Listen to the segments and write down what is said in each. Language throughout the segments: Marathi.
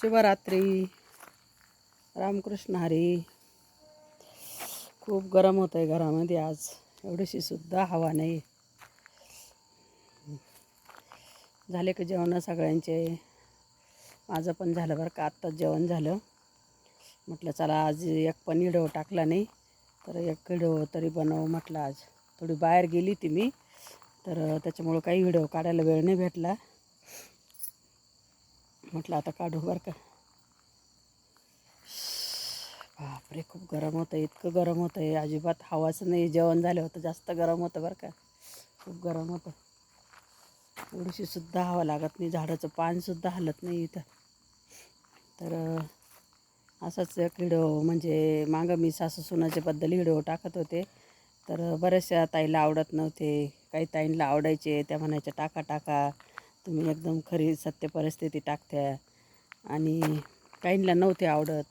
शिवरात्री रामकृष्ण हरी. खूप गरम होतं आहे घरामध्ये आज. एवढीशी सुद्धा हवा नाही. झाले का जेवण सगळ्यांचे? माझं पण झालं बरं का आत्ताच जेवण झालं. म्हटलं चला आज एक पण व्हिडिओ टाकला नाही तर एक व्हिडिओ तरी बनव म्हटलं आज. थोडी बाहेर गेली ती मी तर त्याच्यामुळं काही व्हिडिओ काढायला वेळ नाही भेटला. म्हटलं आता काढू बरं का. बापरे खूप गरम होतं इतकं गरम होतं. आहे अजिबात हवाच नाही जेवण झालं होतं जास्त गरम होतं बरं का. खूप गरम होतं. एवढीशी हवा लागत नाही झाडाचं पानसुद्धा हलत नाही इथं. तर असंच असाच एक व्हिडिओ म्हणजे मागं मी सासू सुनाच्याबद्दल व्हिडिओ टाकत होते. तर बऱ्याचशा ताईला आवडत नव्हते काही ताईंना आवडायचे त्या म्हणायच्या टाका टाका. तुम्ही एकदम खरी सत्य परिस्थिती टाकत्या. आणि काहींना नव्हते आवडत.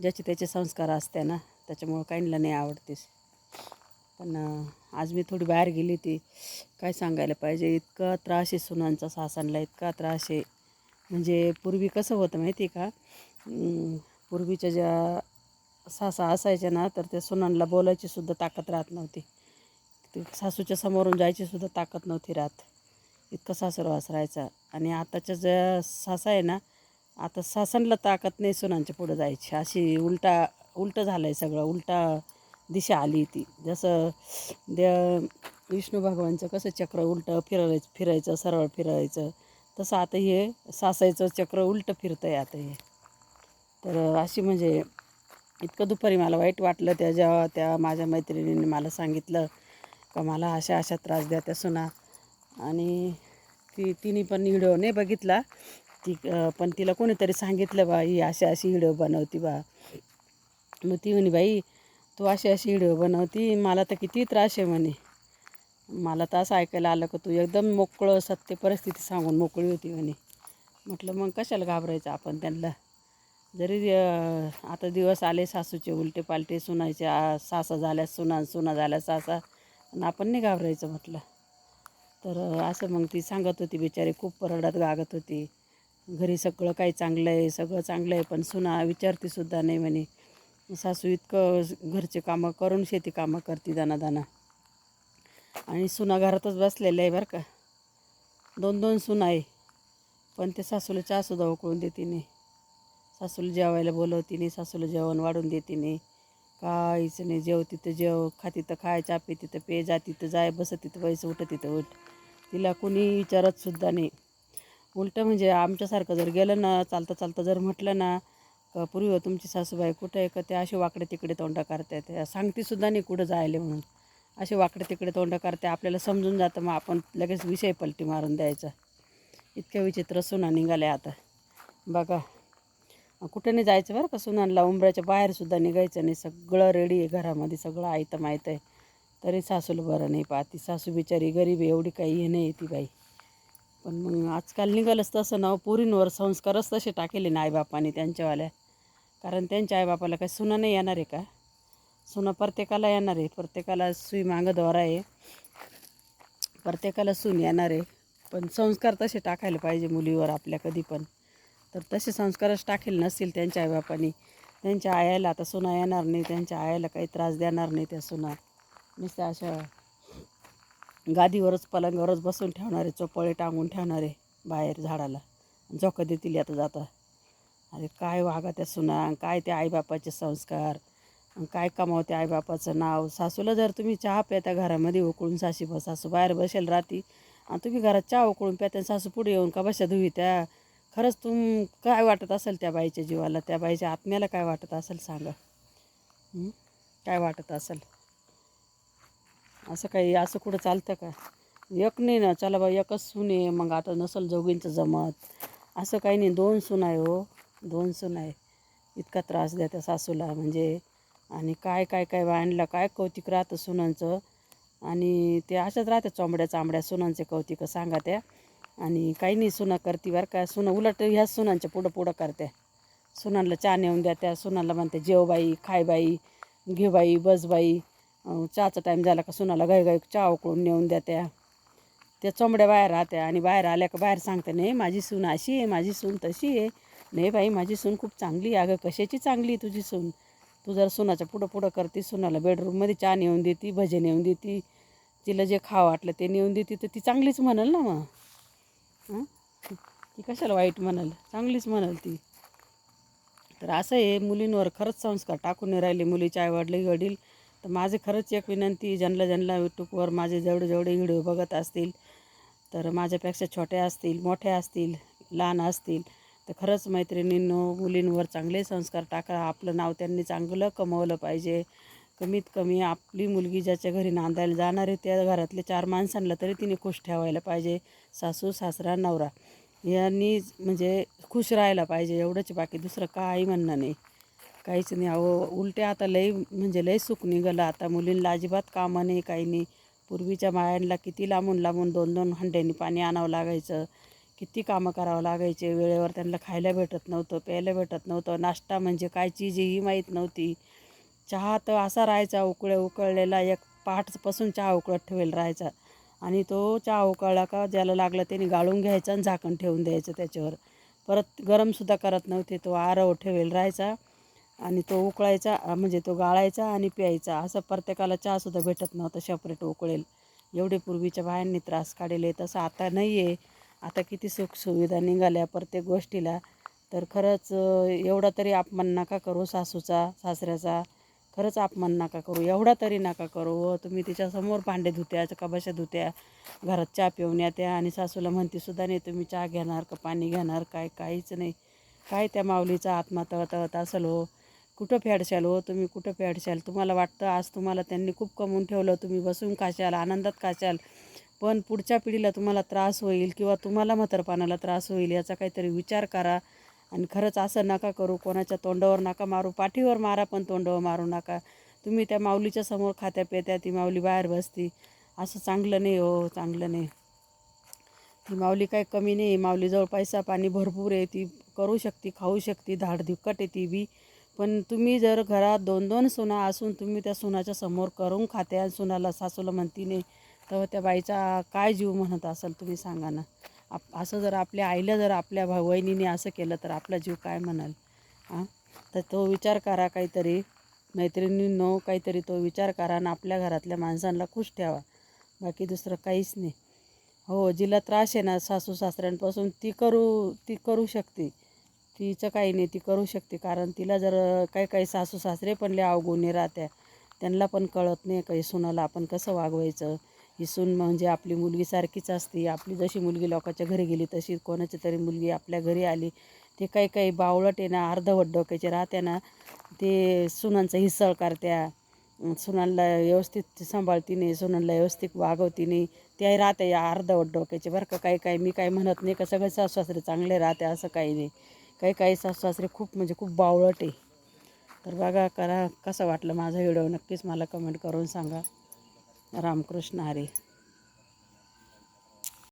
ज्याचे त्याचे संस्कार असते ना त्याच्यामुळं काहींना नाही आवडतेस पण आज मी थोडी बाहेर गेली ती काय सांगायला पाहिजे? इतका त्रास आहे सुनांचा सासांला इतका त्रास आहे. म्हणजे पूर्वी कसं होतं माहिती आहे का? पूर्वीच्या ज्या सासा असायच्या ना तर त्या सुनांना बोलायची सुद्धा ताकद राहत नव्हती. ते सासूच्या समोरून जायची सुद्धा ताकद नव्हती राहत. इतका सासरवास राहायचा आणि आताच्या ज्या सासा आहे ना आता सासनला ताकद नाही सुनांच्या पुढं जायची. अशी उलटा उलटं झालं आहे सगळं. उलटा दिशा आली ती. जसं द्या विष्णू भगवानचं कसं चक्र उलटं फिरायचं फिरायचं सरळ फिरायचं तसं आता हे सासायचं चक्र उलटं फिरतं आहे आता हे. तर अशी म्हणजे इतकं दुपारी मला वाईट वाटलं त्या जेव्हा त्या माझ्या मैत्रिणींनी मला सांगितलं का मला अशा अशा त्रास द्या त्या सुना. आणि ती तिने पण व्हिडिओ नाही बघितला. ती पण तिला कोणीतरी सांगितलं बा ही अशी अशी व्हिडिओ बनवती बा. मग ती म्हणे बाई तू अशी अशी व्हिडिओ बनवती मला तर किती त्रास आहे म्हणे. मला तर असं ऐकायला आलं का तू एकदम मोकळं सत्य परिस्थिती सांगून मोकळी होती म्हणे. म्हटलं मग कशाला घाबरायचं आपण त्यांना? जरी आता दिवस आले सासूचे उलटे पालटे सुनायचे सासा झाल्या सुना सुना झाल्या सासा. आणि आपण नाही घाबरायचं म्हटलं. तर असं मग ती सांगत होती बिचारी खूप परडत गागत होती. घरी सगळं काही चांगलं आहे सगळं चांगलं आहे पण सुना विचारतीसुद्धा नाही म्हणे. सासू इतकं घरचे कामं करून शेती कामं करते दाना दाना. आणि सुना घरातच बसलेल्या आहे बरं का. दोन दोन सुना आहे. पण ते सासूला चहासुद्धा उकळून देते नाही. सासूला जेवायला बोलवते नाही सासूला जेवण वाढून देते नाही. काहीच नाही जेव तिथं जेव खा तिथं खाय चा तिथं पे जा तिथं जाय बस तिथं पैसे उठ तिथं उठ. तिला कुणी विचारत सुद्धा नाही. उलटं म्हणजे आमच्यासारखं जर गेलं ना चालता चालता जर म्हटलं ना का पूर्वी हो, तुमची सासूबाई कुठं आहे का? ते असे वाकडे तिकडे तोंडा करतात. सांगते सुद्धा नाही कुठं जायले म्हणून. असे वाकडे तिकडे तोंड करते. आपल्याला समजून जातं मग आपण लगेच विषय पलटी मारून द्यायचा. इतक्या विचित्र सुना निघाल्या आता. बघा कुठं नाही जायचं बरं का सुनांना. उंबऱ्याच्या बाहेरसुद्धा निघायचं नाही. सगळं रेडी आहे घरामध्ये. सगळं आयतं माहीत आहे. तरी सासूला बरं नाही पाहती. सासू बिचारी गरीब एवढी काही हे नाही ती बाई. पण मग आजकाल निघालंच तसं ना पोरींवर संस्कारच तसे टाकेले ना आईबापाने त्यांच्यावाल्या. कारण त्यांच्या आईबापाला काही सुना नाही येणार आहे का? सुना प्रत्येकाला येणार आहे. प्रत्येकाला सुई मागं द्वारा आहे. प्रत्येकाला सून येणार आहे. पण संस्कार तसे टाकायला पाहिजे मुलीवर आपल्या कधी पण. तर तसे संस्कारच टाकेल नसतील त्यांच्या आईबापाने. त्यांच्या आयाला आता सुना येणार नाही त्यांच्या आयाला काही त्रास देणार नाही त्या सुना. नुसत्या अशा गादीवरच पलंगावरच बसून ठेवणारे चोपळे टांगून ठेवणारे बाहेर झाडाला. झोका देतील आता जाता. अरे काय वागा त्या सुना काय त्या आईबापाचे संस्कार काय कमावते आईबापाचं नाव. सासूला जर तुम्ही चहा प्याता घरामध्ये उकळून साशी ब सासू बाहेर बसेल राहती आणि तुम्ही घरात चहा उकळून प्याता आणि सासू पुढे येऊन का बशा धुवी त्या खरंच तुम काय वाटत असेल त्या बाईच्या जीवाला? त्या बाईच्या आत्म्याला काय वाटत असेल सांगा? काय वाटत असेल? असं काही असं कुठं चालतं का? एक नाही ना चला बा एकच सून आहे. मग आता नसल जोगींचं जमत. असं काही नाही दोन सून आहे हो. दोन सून आहे. इतका त्रास द्या त्या सासूला म्हणजे. आणि काय काय काय वाणला काय कौतिक राहतं सुनांचं. आणि ते अशाच राहतं चोंबड्या चांबड्या सुनांचे कौतिक सांगा त्या. आणि काही नाही सुना करती बरं का. सुना उलट ह्याच सुनांच्या पुढं पुढं करत्या. सुनांना चहा नेऊन द्या त्या. सुनांना म्हणते जेवबाई खायबाई घेबाई बसबाई चहाचा टाईम झाला का सुनाला गाई गाई चहा उकळून नेऊन द्या त्या. त्या चोंबड्या बाहेर राहत्या आणि बाहेर आल्या का बाहेर सांगते नाही माझी सून अशी आहे माझी सून तशी आहे. नाही बाई माझी सून खूप चांगली आहे. अगं कशाची चांगली आहे तुझी सून? तू जर सुनाचं पुढं पुढं करते सुनाला बेडरूममध्ये चहा नेऊन देती भजे नेऊन देती तिला जे खावं वाटलं ते नेऊन देते तर ती चांगलीच म्हणाल ना मग. ती कशाला वाईट म्हणाल? चांगलीच म्हणाल ती. तर असं आहे मुलींवर खरंच संस्कार टाकून राहिले. मुलीचे आईवडले वडील तर माझे खरंच एक विनंती जनला ज्यांना ज्यांना यूट्यूबवर माझे जेवढे जेवढे व्हिडिओ बघत असतील तर माझ्यापेक्षा छोट्या असतील मोठ्या असतील लहान असतील तर खरंच मैत्रिणींनो मुलींवर चांगले संस्कार टाका. आपलं नाव त्यांनी चांगलं कमवलं पाहिजे. कमीत कमी आपली मुलगी ज्याच्या घरी नांदायला जाणार आहे त्या घरातले चार माणसांना तरी तिने खुश ठेवायला पाहिजे. सासू सासरा नवरा यांनी म्हणजे खुश राहायला पाहिजे एवढंच बाकी दुसरं काही म्हणणं नाही. काहीच नाही. अहो उलटे आता लई म्हणजे लई सुख निघालं. आता मुलींना अजिबात कामं नाही काही नाही. पूर्वीच्या बायांना किती लांबून लांबून दोन दोन हंड्यानी पाणी आणावं लागायचं. किती कामं करावं लागायचे. वेळेवर त्यांना खायला भेटत नव्हतं प्यायला भेटत नव्हतं. नाश्ता म्हणजे काय चीज ही माहीत नव्हती. चहा तर असा राहायचा उकळे उकळलेला. एक पहाटपासून चहा उकळत ठेवेल राहायचा. आणि तो चहा उकळला का ज्याला लागला त्याने गाळून घ्यायचा आणि झाकण ठेवून द्यायचं त्याच्यावर. परत गरमसुद्धा करत नव्हते. तो आरव ठेवेल राहायचा. आणि तो उकळायचा म्हणजे तो गाळायचा आणि प्यायचा. असं प्रत्येकाला चहासुद्धा भेटत नव्हतं सेपरेट उकळेल. एवढे पूर्वीच्या बायांनी त्रास काढले. तसं आता नाही आहे आता किती सुखसुविधा निघाल्या प्रत्येक गोष्टीला. तर खरंच एवढा तरी अपमान नका करू सासूचा सासऱ्याचा. खरंच अपमान नका करू. एवढा तरी नका करू. व तुम्ही तिच्यासमोर भांडे धुत्या कबाशा धुत्या. घरात चहा पिऊन येत्या आणि सासूला म्हणते सुद्धा नाही तुम्ही चहा घेणार का? पाणी घेणार? काय? काहीच नाही. काय त्या माऊलीचा आत्मा तळतळत असेल हो? कुठं फेडशाल हो तुम्ही कुठं फेडशाल? तुम्हाला वाटतं आज तुम्हाला त्यांनी खूप कमवून ठेवलं तुम्ही बसून खाशाल आनंदात खाशाल पण पुढच्या पिढीला तुम्हाला त्रास होईल किंवा तुम्हाला म्हातारपणाला त्रास होईल याचा काहीतरी विचार करा. आणि खरंच असं नका करू कोणाच्या तोंडावर नका मारू पाठीवर मारा पण तोंडावर मारू नका. तुम्ही त्या माऊलीच्या समोर खात्या पेत्या ती माऊली बाहेर बसती. असं चांगलं नाही हो चांगलं नाही. ती माऊली काय कमी नाही माऊलीजवळ पैसा पाणी भरपूर आहे ती करू शकते खाऊ शकते धाडधिक्कट आहे ती बी. पण तुम्ही जर घरात दोन दोन सुना असून तुम्ही त्या सुनाच्या समोर करून खाते आणि सुनाला सासूला म्हणती नाही तेव्हा त्या बाईचा काय जीव म्हणत असेल तुम्ही सांगा ना. आप असं जर आपल्या आईला जर आपल्या भाऊ वहिनीने असं केलं तर आपला जीव काय म्हणाल? हां तर तो विचार करा काहीतरी. मैत्रिणींनो काहीतरी तो विचार करा आणि आपल्या घरातल्या माणसांना खुश ठेवा. बाकी दुसरं काहीच नाही. हो जिला त्रास आहे ना सासू सासऱ्यांपासून ती करू ती करू शकते. तिचं काही नाही ती करू शकते. कारण तिला जर काही काही सासू सासरे पण लय अवगुणी राहत्या. त्यांना पण कळत नाही काही सुनाला आपण कसं वागवायचं? ही सून म्हणजे आपली मुलगीसारखीच असते. आपली जशी मुलगी लोकांच्या घरी गेली तशी कोणाची तरी मुलगी आपल्या घरी आली. ते काही काही बावळट आहे ना अर्धवट डोक्याचे राहत्या ना ते सुनांचा हिसळ करत्या. सुनांना व्यवस्थित सांभाळती नाही सुनांना व्यवस्थित वागवती नाही. ते राहते या अर्धवट डोक्याचे बरं का काही काही मी काही म्हणत नाही का सगळे सासू सासरे चांगले राहते असं काही नाही. काही काही सासू सासरे खूप म्हणजे खूप बावळट आहे. तर बघा करा कसं वाटलं माझा व्हिडिओ? नक्कीच मला कमेंट करून सांगा. रामकृष्ण हरी.